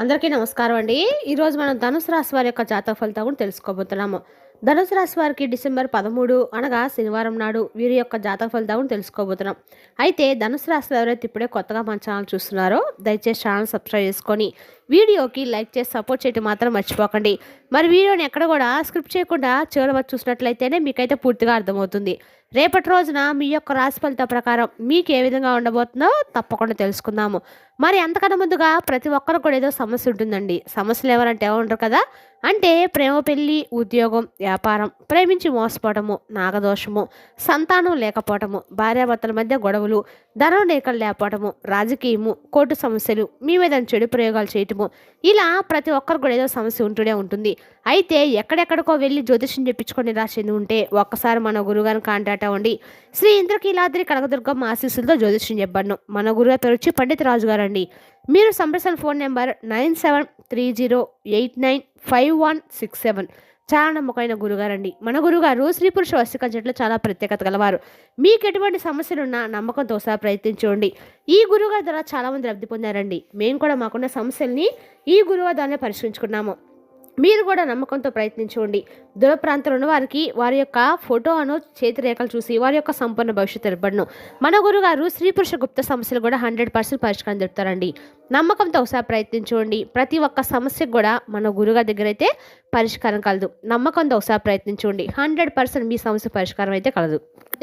అందరికీ నమస్కారం అండి. ఈరోజు మనం ధనుసు రాశి వారి యొక్క జాతక ఫలితాలు కూడా తెలుసుకోబోతున్నాము. ధనుసు రాశి వారికి డిసెంబర్ పదమూడు అనగా శనివారం నాడు వీరి యొక్క జాతక ఫలితాలు కూడా తెలుసుకోబోతున్నాం. అయితే ధనుసు రాశిలో ఎవరైతే ఇప్పుడే కొత్తగా మన ఛానల్ చూస్తున్నారో దయచేసి ఛానల్ సబ్స్క్రైబ్ చేసుకొని వీడియోకి లైక్ చేసి సపోర్ట్ చేయడం మాత్రం మర్చిపోకండి. మరి వీడియోని ఎక్కడ కూడా స్క్రిప్ట్ చేయకుండా చివరి వరకు చూసినట్లయితేనే మీకైతే పూర్తిగా అర్థమవుతుంది. రేపటి రోజున మీ యొక్క రాశి ఫలిత ప్రకారం మీకు ఏ విధంగా ఉండబోతుందో తప్పకుండా తెలుసుకుందాము. మరి అంతకన్నా ముందుగా ప్రతి ఒక్కరు కూడా ఏదో సమస్య ఉంటుందండి. సమస్యలు ఎవరంటే ఉండరు కదా? అంటే ప్రేమ పెళ్ళి ఉద్యోగం వ్యాపారం ప్రేమించి మోసపోవటము నాగదోషము సంతానం లేకపోవటము భార్యాభర్తల మధ్య గొడవలు ధనం లేకలు లేకపోవటము రాజకీయము కోర్టు సమస్యలు మీ మీద చెడు ప్రయోగాలు చేయటము ఇలా ప్రతి ఒక్కరు కూడా ఏదో సమస్య ఉంటూనే ఉంటుంది. అయితే ఎక్కడెక్కడికో వెళ్ళి జ్యోతిష్యం చెప్పించుకొని రాసింది ఉంటే ఒక్కసారి మన గురుగారిని కాంటాక్ట్ అవ్వండి. శ్రీ ఇంద్రకీలాద్రి కనకదుర్గమ్మ ఆశీస్సులతో జ్యోతిష్యం చెప్పాను మన గురుగారి పేరు వచ్చి పండిత్ రాజు గారు అండి మీరు సంప్రసన phone number nine seven three zero eight nine five one six seven. చాలా నమ్మకమైన గురుగారండి. మన గురుగారు స్త్రీ పురుష వస్తిక జట్లు చాలా ప్రత్యేకత గలవారు. మీకు ఎటువంటి సమస్యలున్నా నమ్మకంతో సహా ప్రయత్నించండి. ఈ గురుగారి ద్వారా చాలామంది లబ్ధి పొందారండి. మేము కూడా మాకున్న సమస్యల్ని ఈ గురువు ద్వారానే పరిష్కరించుకున్నాము. మీరు కూడా నమ్మకంతో ప్రయత్నించండి. దూర ప్రాంతంలో ఉన్న వారికి వారి యొక్క ఫోటో అను చూసి వారి యొక్క సంపూర్ణ భవిష్యత్తు ఏర్పడను. మన గురుగారు స్త్రీ పురుష గుప్త సమస్యలు కూడా హండ్రెడ్ పర్సెంట్ పరిష్కారం చెప్తారండి నమ్మకంతో ఒకసారి ప్రయత్నించండి ప్రతి ఒక్క సమస్యకు కూడా మన గురుగారి దగ్గర అయితే పరిష్కారం కలదు. నమ్మకంతో ఒకసారి ప్రయత్నించండి హండ్రెడ్ పర్సెంట్ మీ సమస్య పరిష్కారం అయితే కలదు.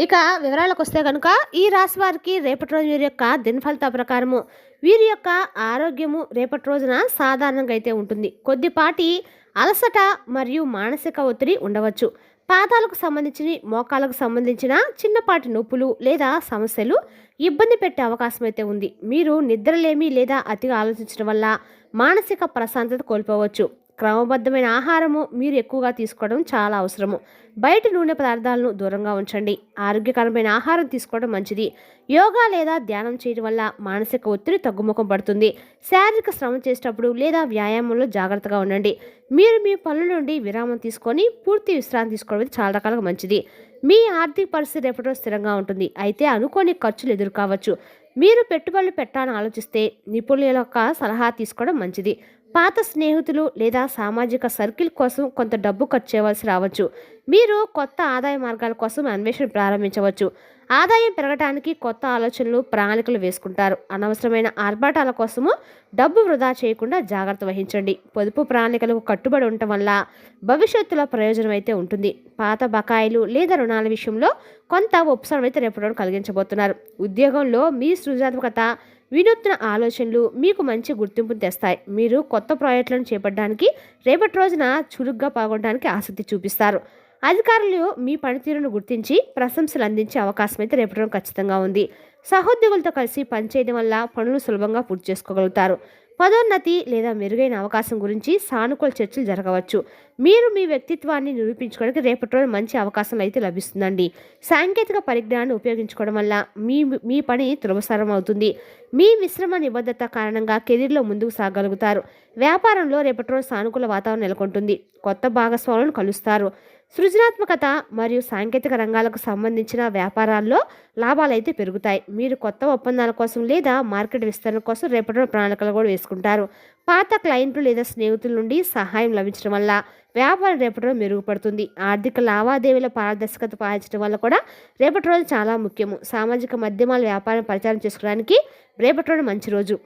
ఇక వివరాలకు వస్తే కనుక ఈ రాశి వారికి రేపటి రోజు వీరి యొక్క దినఫలిత ప్రకారము వీరి యొక్క ఆరోగ్యము రేపటి రోజున సాధారణంగా అయితే ఉంటుంది. కొద్దిపాటి అలసట మరియు మానసిక ఒత్తిడి ఉండవచ్చు. పాదాలకు సంబంధించిన మోకాలకు సంబంధించిన చిన్నపాటి నొప్పులు లేదా సమస్యలు ఇబ్బంది పెట్టే అవకాశం అయితే ఉంది. మీరు నిద్రలేమి లేదా అతిగా ఆలోచించడం వల్ల మానసిక ప్రశాంతత కోల్పోవచ్చు. క్రమబద్ధమైన ఆహారము మీరు ఎక్కువగా తీసుకోవడం చాలా అవసరము. బయట నూనె పదార్థాలను దూరంగా ఉంచండి. ఆరోగ్యకరమైన ఆహారం తీసుకోవడం మంచిది. యోగా లేదా ధ్యానం చేయడం వల్ల మానసిక ఒత్తిడి తగ్గుముఖం పడుతుంది. శారీరక శ్రమ చేసేటప్పుడు లేదా వ్యాయామంలో జాగ్రత్తగా ఉండండి. మీరు మీ పనుల నుండి విరామం తీసుకొని పూర్తి విశ్రాంతి తీసుకోవడం చాలా రకాలుగా మంచిది. మీ ఆర్థిక పరిస్థితి రేపటిలో స్థిరంగా ఉంటుంది. అయితే అనుకోని ఖర్చులు ఎదురు కావచ్చు మీరు పెట్టుబడులు పెట్టాలని ఆలోచిస్తే నిపుణుల యొక్క సలహా తీసుకోవడం మంచిది. పాత స్నేహితులు లేదా సామాజిక సర్కిల్ కోసం కొంత డబ్బు ఖర్చు చేయవలసి రావచ్చు. మీరు కొత్త ఆదాయ మార్గాల కోసం అన్వేషణ ప్రారంభించవచ్చు. ఆదాయం పెరగడానికి కొత్త ఆలోచనలు ప్రణాళికలు వేసుకుంటారు. అనవసరమైన ఆర్భాటాల కోసము డబ్బు వృధా చేయకుండా జాగ్రత్త వహించండి. పొదుపు ప్రణాళికలకు కట్టుబడి ఉండటం వల్ల భవిష్యత్తులో ప్రయోజనం అయితే ఉంటుంది. పాత బకాయిలు లేదా రుణాల విషయంలో కొంత ఉపశమనం అయితే రేపటి కలిగించబోతున్నారు. ఉద్యోగంలో మీ సృజనాత్మకత వినూత్న ఆలోచనలు మీకు మంచి గుర్తింపును తెస్తాయి. మీరు కొత్త ప్రాజెక్టులను చేపట్టడానికి రేపటి రోజున చురుగ్గా పాల్గొనడానికి ఆసక్తి చూపిస్తారు. అధికారులు మీ పనితీరును గుర్తించి ప్రశంసలు అందించే అవకాశం అయితే రేపటి రోజు ఖచ్చితంగా ఉంది. సహోద్యోగులతో కలిసి పనిచేయడం వల్ల పనులు సులభంగా పూర్తి చేసుకోగలుగుతారు. పదోన్నతి లేదా మెరుగైన అవకాశం గురించి సానుకూల చర్చలు జరగవచ్చు. మీరు మీ వ్యక్తిత్వాన్ని నిరూపించుకోవడానికి రేపటి రోజు మంచి అవకాశం అయితే లభిస్తుందండి. సాంకేతిక పరిజ్ఞానాన్ని ఉపయోగించుకోవడం వల్ల మీ మీ పని తులవసరం అవుతుంది. మీ మిశ్రమ నిబద్ధత కారణంగా కెరీర్లో ముందుకు సాగలుగుతారు. వ్యాపారంలో రేపటి రోజు సానుకూల వాతావరణం నెలకొంటుంది. కొత్త భాగస్వాములను కలుస్తారు. సృజనాత్మకత మరియు సాంకేతిక రంగాలకు సంబంధించిన వ్యాపారాల్లో లాభాలైతే పెరుగుతాయి. మీరు కొత్త ఒప్పందాల కోసం లేదా మార్కెట్ విస్తరణ కోసం రేపటి ప్రణాళికలు కూడా వేసుకుంటారు. పాత క్లయింట్లు లేదా స్నేహితుల నుండి సహాయం లభించడం వల్ల వ్యాపారం రేపటి రోజు మెరుగుపడుతుంది. ఆర్థిక లావాదేవీల పారదర్శకత పాటించడం వల్ల కూడా రేపటి రోజు చాలా ముఖ్యము. సామాజిక మాధ్యమాల వ్యాపారం ప్రచారం చేసుకోవడానికి రేపటి రోజు మంచి రోజు.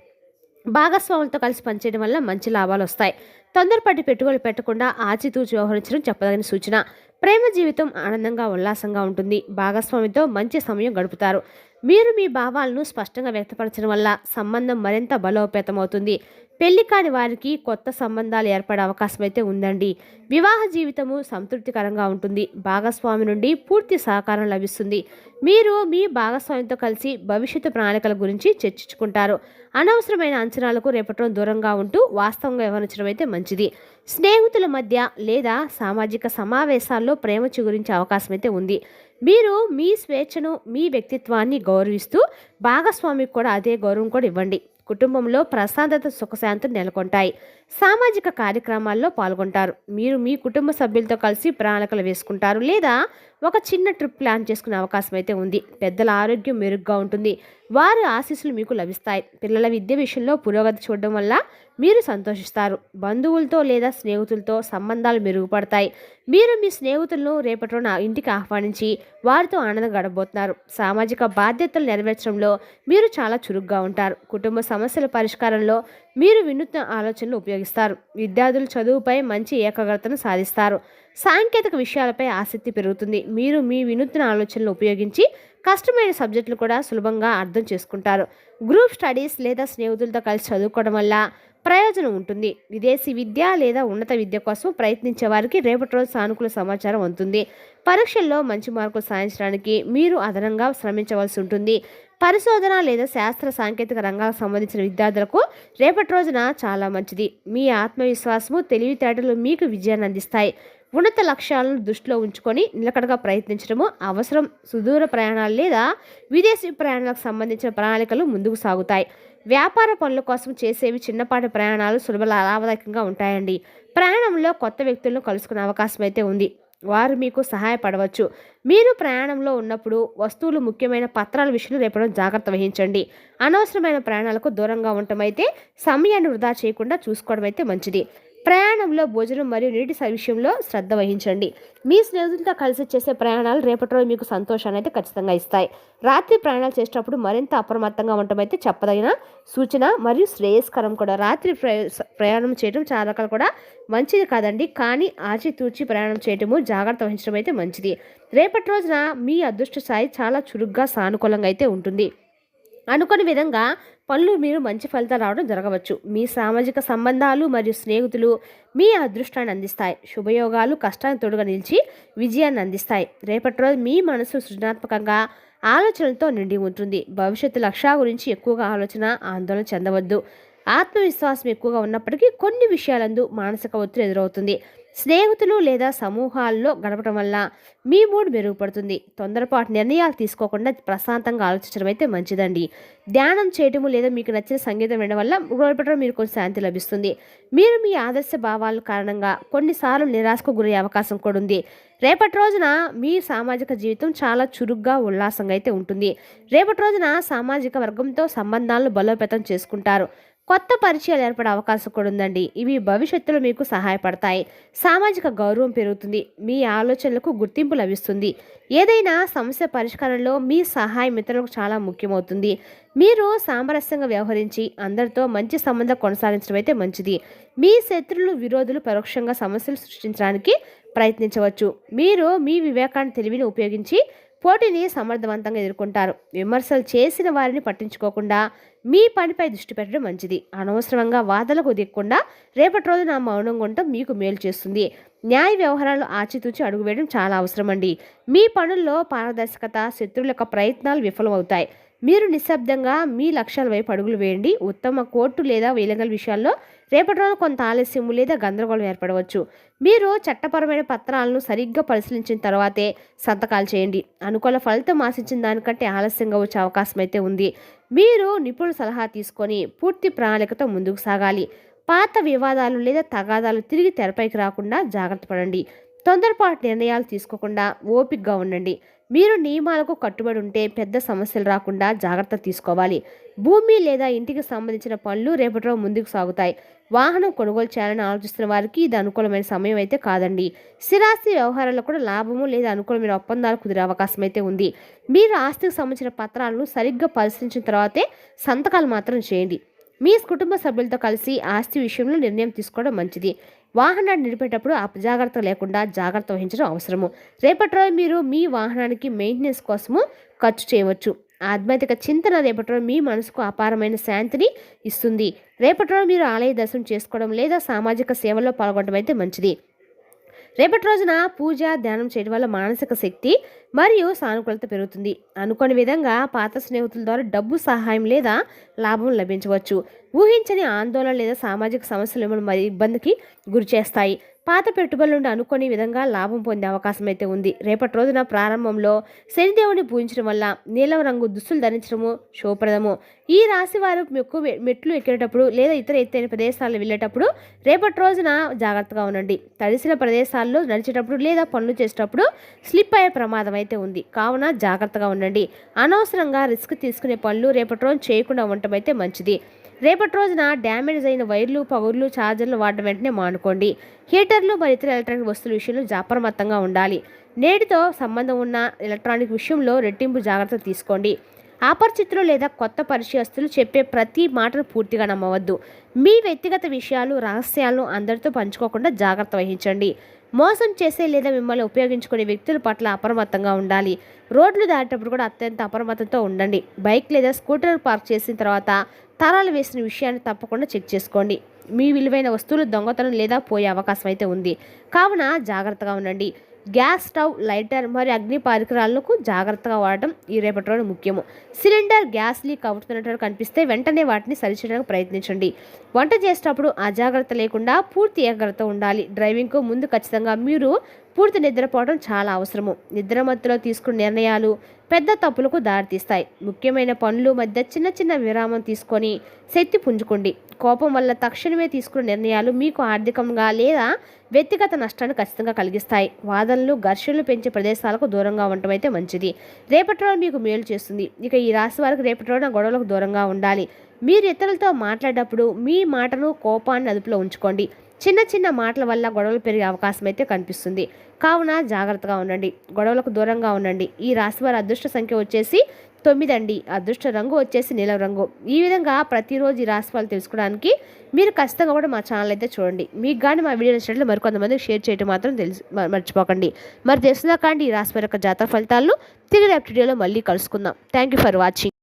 భాగస్వాములతో కలిసి పనిచేయడం వల్ల మంచి లాభాలు వస్తాయి. తొందరపాటి పెట్టుబడులు పెట్టకుండా ఆచితూచి వ్యవహరించడం చెప్పదగిన సూచన. ప్రేమ జీవితం ఆనందంగా ఉల్లాసంగా ఉంటుంది. భాగస్వామితో మంచి సమయం గడుపుతారు. మీరు మీ భావాలను స్పష్టంగా వ్యక్తపరచడం వల్ల సంబంధం మరింత బలోపేతమవుతుంది. పెళ్ళి కాని వారికి కొత్త సంబంధాలు ఏర్పడే అవకాశం అయితే ఉందండి. వివాహ జీవితము సంతృప్తికరంగా ఉంటుంది. భాగస్వామి నుండి పూర్తి సహకారం లభిస్తుంది. మీరు మీ భాగస్వామితో కలిసి భవిష్యత్తు ప్రణాళికల గురించి చర్చించుకుంటారు. అనవసరమైన అంచనాలకు రేపటం దూరంగా ఉంటూ వాస్తవంగా వ్యవహరించడం అయితే మంచిది. స్నేహితుల మధ్య లేదా సామాజిక సమావేశాల్లో ప్రేమ చిగురించే అవకాశం అయితే ఉంది. మీరు మీ స్వేచ్ఛను మీ వ్యక్తిత్వాన్ని గౌరవిస్తూ భాగస్వామికి కూడా అదే గౌరవం కూడా ఇవ్వండి. కుటుంబంలో ప్రశాంతత సుఖశాంతులు నెలకొంటాయి. సామాజిక కార్యక్రమాల్లో పాల్గొంటారు. మీరు మీ కుటుంబ సభ్యులతో కలిసి ప్రణాళికలు వేసుకుంటారు లేదా ఒక చిన్న ట్రిప్ ప్లాన్ చేసుకునే అవకాశం అయితే ఉంది. పెద్దల ఆరోగ్యం మెరుగ్గా ఉంటుంది. వారి ఆశీస్సులు మీకు లభిస్తాయి. పిల్లల విద్య విషయంలో పురోగతి చూడడం వల్ల మీరు సంతోషిస్తారు. బంధువులతో లేదా స్నేహితులతో సంబంధాలు మెరుగుపడతాయి. మీరు మీ స్నేహితులను రేపటి రోజున ఇంటికి ఆహ్వానించి వారితో ఆనందం గడబోతున్నారు సామాజిక బాధ్యతలు నెరవేర్చడంలో మీరు చాలా చురుగ్గా ఉంటారు. కుటుంబ సమస్యల పరిష్కారంలో మీరు వినూత్న ఆలోచనలు ఉపయోగిస్తారు. విద్యార్థులు చదువుపై మంచి ఏకాగ్రతను సాధిస్తారు. సాంకేతిక విషయాలపై ఆసక్తి పెరుగుతుంది. మీరు మీ వినూత్న ఆలోచనలు ఉపయోగించి కష్టమైన సబ్జెక్టులు కూడా సులభంగా అర్థం చేసుకుంటారు. గ్రూప్ స్టడీస్ లేదా స్నేహితులతో కలిసి చదువుకోవడం వల్ల ప్రయోజనం ఉంటుంది. విదేశీ విద్య లేదా ఉన్నత విద్య కోసం ప్రయత్నించే వారికి రేపటి రోజు సానుకూల సమాచారం ఉంటుంది పరీక్షల్లో మంచి మార్కులు సాధించడానికి మీరు అదనంగా శ్రమించవలసి ఉంటుంది. పరిశోధన లేదా శాస్త్ర సాంకేతిక రంగాలకు సంబంధించిన విద్యార్థులకు రేపటి రోజున చాలా మంచిది. మీ ఆత్మవిశ్వాసము తెలివితేటలు మీకు విజయాన్ని అందిస్తాయి. ఉన్నత లక్ష్యాలను దృష్టిలో ఉంచుకొని నిలకడగా ప్రయత్నించడము అవసరం. సుదూర ప్రయాణాలు లేదా విదేశీ ప్రయాణాలకు సంబంధించిన ప్రణాళికలు ముందుకు సాగుతాయి. వ్యాపార పనుల కోసం చేసేవి చిన్నపాటి ప్రయాణాలు సులభ లాభదాయకంగా ఉంటాయండి. ప్రయాణంలో కొత్త వ్యక్తులను కలుసుకునే అవకాశం అయితే ఉంది. వారు మీకు సహాయపడవచ్చు. మీరు ప్రయాణంలో ఉన్నప్పుడు వస్తువులు ముఖ్యమైన పత్రాల విషయంలో రేపడం జాగ్రత్త వహించండి. అనవసరమైన ప్రయాణాలకు దూరంగా ఉండటం అయితే సమయాన్ని వృధా చేయకుండా చూసుకోవడం అయితే మంచిది. ప్రయాణంలో భోజనం మరియు నీటి స- విషయంలో శ్రద్ధ వహించండి. మీ స్నేహితులతో కలిసి చేసే ప్రయాణాలు రేపటి రోజు మీకు సంతోషాన్ని అయితే ఖచ్చితంగా ఇస్తాయి. రాత్రి ప్రయాణాలు చేసేటప్పుడు మరింత అప్రమత్తంగా ఉండటం అయితే చెప్పదగిన సూచన మరియు శ్రేయస్కరం కూడా. రాత్రి ప్రయాణం చేయడం చాలా రకాలు కూడా మంచిది కాదండి. కానీ ఆచితూచి ప్రయాణం చేయటము జాగ్రత్త వహించడం అయితే మంచిది. రేపటి రోజున మీ అదృష్ట స్థాయి చాలా చురుగ్గా సానుకూలంగా అయితే ఉంటుంది. అనుకుని విధంగా పనులు మీరు మంచి ఫలితాలు రావడం జరగవచ్చు. మీ సామాజిక సంబంధాలు మరియు స్నేహితులు మీ అదృష్టాన్ని అందిస్తాయి. శుభయోగాలు కష్టాన్ని తోడుగా నిలిచి విజయాన్ని అందిస్తాయి. రేపటి రోజు మీ మనసు సృజనాత్మకంగా ఆలోచనలతో నిండి ఉంటుంది. భవిష్యత్తు లక్ష్యాల గురించి ఎక్కువగా ఆలోచన ఆందోళన చెందవద్దు. ఆత్మవిశ్వాసం ఎక్కువగా ఉన్నప్పటికీ కొన్ని విషయాలందు మానసిక ఒత్తిడి ఎదురవుతుంది. స్నేహితులు లేదా సమూహాల్లో గడపడం వల్ల మీ మూడ్ మెరుగుపడుతుంది. తొందరపాటు నిర్ణయాలు తీసుకోకుండా ప్రశాంతంగా ఆలోచించడం అయితే మంచిదండి. ధ్యానం చేయటము లేదా మీకు నచ్చిన సంగీతం వినడం వల్ల రేపటి మీరు కొంచెం శాంతి లభిస్తుంది. మీరు మీ ఆదర్శ భావాల కారణంగా కొన్నిసార్లు నిరాశకు గురయ్యే అవకాశం కూడా ఉంది. రేపటి రోజున మీ సామాజిక జీవితం చాలా చురుగ్గా ఉల్లాసంగా అయితే ఉంటుంది. రేపటి రోజున సామాజిక వర్గంతో సంబంధాలను బలోపేతం చేసుకుంటారు. కొత్త పరిచయాలు ఏర్పడే అవకాశం కూడా ఉందండి. ఇవి భవిష్యత్తులో మీకు సహాయపడతాయి. సామాజిక గౌరవం పెరుగుతుంది. మీ ఆలోచనలకు గుర్తింపు లభిస్తుంది. ఏదైనా సమస్య పరిష్కారంలో మీ సహాయం ఇతరులకు చాలా ముఖ్యమవుతుంది. మీరు సామరస్యంగా వ్యవహరించి అందరితో మంచి సంబంధం కొనసాగించడం అయితే మంచిది. మీ శత్రులు విరోధులు పరోక్షంగా సమస్యలు సృష్టించడానికి ప్రయత్నించవచ్చు. మీరు మీ వివేకాన్ని తెలివిని ఉపయోగించి పోటీని సమర్థవంతంగా ఎదుర్కొంటారు. విమర్శలు చేసిన వారిని పట్టించుకోకుండా మీ పనిపై దృష్టి పెట్టడం మంచిది. అనవసరంగా వాదనకు దిగకుండా రేపటి రోజు నా మౌనం ఉండటం మీకు మేలు చేస్తుంది. న్యాయ వ్యవహారాలు ఆచితూచి అడుగు వేయడం చాలా అవసరం అండి మీ పనుల్లో పారదర్శకత శత్రువుల యొక్క ప్రయత్నాలు విఫలమవుతాయి. మీరు నిశ్శబ్దంగా మీ లక్ష్యాల వైపు అడుగులు వేయండి. ఉత్తమ కోర్టు లేదా వేలంగల విషయాల్లో రేపటి రోజు కొంత ఆలస్యం లేదా గందరగోళం ఏర్పడవచ్చు. మీరు చట్టపరమైన పత్రాలను సరిగ్గా పరిశీలించిన తర్వాతే సంతకాలు చేయండి. అనుకూల ఫలితం ఆశించిన దానికంటే ఆలస్యంగా వచ్చే అవకాశం అయితే ఉంది. మీరు నిపుణుల సలహా తీసుకొని పూర్తి ప్రణాళికతో ముందుకు సాగాలి. పాత వివాదాలు లేదా తగాదాలు తిరిగి తెరపైకి రాకుండా జాగ్రత్త పడండి. తొందరపాటు నిర్ణయాలు తీసుకోకుండా ఓపికగా ఉండండి. మీరు నియమాలకు కట్టుబడి ఉంటే పెద్ద సమస్యలు రాకుండా జాగ్రత్త తీసుకోవాలి. భూమి లేదా ఇంటికి సంబంధించిన పనులు రేపటిలో ముందుకు సాగుతాయి. వాహనం కొనుగోలు చేయాలని ఆలోచిస్తున్న వారికి ఇది అనుకూలమైన సమయం అయితే కాదండి. స్థిరాస్తి వ్యవహారాల్లో కూడా లాభము లేదా అనుకూలమైన ఒప్పందాలు కుదిరే అవకాశం అయితే ఉంది. మీరు ఆస్తికి సంబంధించిన పత్రాలను సరిగ్గా పరిశీలించిన తర్వాతే సంతకాలు మాత్రం చేయండి. మీ కుటుంబ సభ్యులతో కలిసి ఆస్తి విషయంలో నిర్ణయం తీసుకోవడం మంచిది. వాహనాన్ని నడిపేటప్పుడు అపజాగ్రత్త లేకుండా జాగ్రత్త వహించడం అవసరము. రేపటి రోజు మీరు మీ వాహనానికి మెయింటెనెన్స్ కోసము ఖర్చు చేయవచ్చు. ఆధ్యాత్మిక చింతన రేపటి రోజు మీ మనసుకు అపారమైన శాంతిని ఇస్తుంది. రేపటి రోజు మీరు ఆలయ దర్శనం చేసుకోవడం లేదా సామాజిక సేవల్లో పాల్గొనడం అయితే మంచిది. రేపటి రోజున పూజ ధ్యానం చేయడం వల్ల మానసిక శక్తి మరియు సానుకూలత పెరుగుతుంది. అనుకోని విధంగా పాత స్నేహితుల ద్వారా డబ్బు సహాయం లేదా లాభం లభించవచ్చు. ఊహించని ఆందోళన లేదా సామాజిక సమస్యలు మిమ్మల్ని మరి ఇబ్బందికి గురి చేస్తాయి. పాత పెట్టుబడుల నుండి అనుకోని విధంగా లాభం పొందే అవకాశం అయితే ఉంది. రేపటి రోజున ప్రారంభంలో శనిదేవుని పూజించడం వల్ల నీలం రంగు దుస్తులు ధరించడము శుభప్రదము. ఈ రాశి వారు ఎక్కువ మెట్లు ఎక్కేటప్పుడు లేదా ఇతర ఎత్తైన ప్రదేశాలు వెళ్ళేటప్పుడు రేపటి రోజున జాగ్రత్తగా ఉండండి. తడిసిన ప్రదేశాల్లో నడిచేటప్పుడు లేదా పనులు చేసేటప్పుడు స్లిప్ అయ్యే ప్రమాదం అయితే ఉంది. కావున జాగ్రత్తగా ఉండండి. అనవసరంగా రిస్క్ తీసుకునే పనులు రేపటి రోజు చేయకుండా ఉండటం అయితే మంచిది. రేపటి రోజున డ్యామేజ్ అయిన వైర్లు పవర్లు ఛార్జర్లు వాడడం వెంటనే మానుకోండి. హీటర్లు మరి ఇతర ఎలక్ట్రానిక్ వస్తువుల విషయంలో జాప్రమత్తంగా ఉండాలి. నేటితో సంబంధం ఉన్న ఎలక్ట్రానిక్ విషయంలో రెట్టింపు జాగ్రత్త తీసుకోండి. ఆపరిచితులు లేదా కొత్త పరిచయస్తులు చెప్పే ప్రతి మాటను పూర్తిగా నమ్మవద్దు. మీ వ్యక్తిగత విషయాలు రహస్యాలను అందరితో పంచుకోకుండా జాగ్రత్త వహించండి. మోసం చేసే లేదా మిమ్మల్ని ఉపయోగించుకునే వ్యక్తుల పట్ల అప్రమత్తంగా ఉండాలి. రోడ్లు దాటేటప్పుడు కూడా అత్యంత అప్రమత్తంతో ఉండండి. బైక్ లేదా స్కూటర్ పార్క్ చేసిన తర్వాత తాళాలు వేసిన విషయాన్ని తప్పకుండా చెక్ చేసుకోండి. మీ విలువైన వస్తువులు దొంగతనం లేదా పోయే అవకాశం అయితే ఉంది. కావున జాగ్రత్తగా ఉండండి. గ్యాస్ స్టవ్ లైటర్ మరియు అగ్ని పరికరాలకు జాగ్రత్తగా వాడటం ఈ రేపటి రోజు ముఖ్యము. సిలిండర్ గ్యాస్ లీక్ అవుతున్నట్టు కనిపిస్తే వెంటనే వాటిని సరిచేయడానికి ప్రయత్నించండి. వంట చేసేటప్పుడు అజాగ్రత్త లేకుండా పూర్తి ఏకాగ్రత ఉండాలి. డ్రైవింగ్కు ముందు ఖచ్చితంగా మీరు పూర్తి నిద్రపోవడం చాలా అవసరము. నిద్రమత్తులో తీసుకున్న నిర్ణయాలు పెద్ద తప్పులకు దారితీస్తాయి. ముఖ్యమైన పనులు మధ్య చిన్న చిన్న విరామం తీసుకొని శక్తి పుంజుకోండి. కోపం వల్ల తక్షణమే తీసుకున్న నిర్ణయాలు మీకు ఆర్థికంగా లేదా వ్యక్తిగత నష్టాన్ని ఖచ్చితంగా కలిగిస్తాయి. వాదనలు ఘర్షణలు పెంచే ప్రదేశాలకు దూరంగా ఉండటం అయితే మంచిది. రేపటి రోజు మీకు మేలు చేస్తుంది. ఇక ఈ రాశి వారికి రేపటి రోజున గొడవలకు దూరంగా ఉండాలి. మీరు ఇతరులతో మాట్లాడేటప్పుడు మీ మాటను కోపాన్ని అదుపులో ఉంచుకోండి. చిన్న చిన్న మాటల వల్ల గొడవలు పెరిగే అవకాశం అయితే కనిపిస్తుంది. కావున జాగ్రత్తగా ఉండండి. గొడవలకు దూరంగా ఉండండి. ఈ రాశి వారి అదృష్ట సంఖ్య వచ్చేసి తొమ్మిది అండి. అదృష్ట రంగు వచ్చేసి నీలం రంగు. ఈ విధంగా ప్రతిరోజు ఈ రాశి తెలుసుకోవడానికి మీరు ఖచ్చితంగా కూడా మా ఛానల్ అయితే చూడండి. మీకు కానీ మా వీడియో నచ్చినట్లు మరికొంతమందికి షేర్ చేయడం మాత్రం తెలుసు మర్చిపోకండి. మరి తెలిసినా కానీ ఈ రాశి వారి యొక్క జాతక ఫలితాలను తిరిగి రేపు వీడియోలో మళ్ళీ కలుసుకుందాం. Thank you for watching